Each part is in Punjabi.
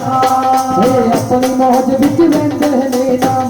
ਇਹ ਆਪਣੀ ਮੌਜ ਵਿੱਚ ਰਹਿੰਦੇ ਨੇ ਨਾ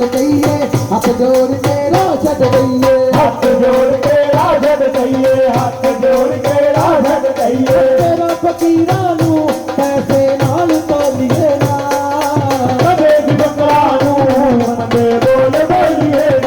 ਨਾਲ ਕਹੀਏ ਹੱਥ ਜੋੜ ਕੇ ਰਾਹ ਛੱਡ ਦਈਏ। ਹੱਥ ਜੋੜ ਕੇ ਰਾਹ ਛੱਡ ਦਈਏ ਹੱਥ ਜੋੜ ਕੇ ਰਾਹ ਛੱਡ ਦਈਏ। ਤੇਰਾ ਫਕੀਰਾਂ ਨੂੰ ਪੈਸੇ ਨਾਲ ਤੋਲੀਏ ਨਾ। ਕਦੇ ਵੀ ਬੱਕਰਾ ਨੂੰ ਮੰਦੇ ਬੋਲ ਬੋਲੀਏ।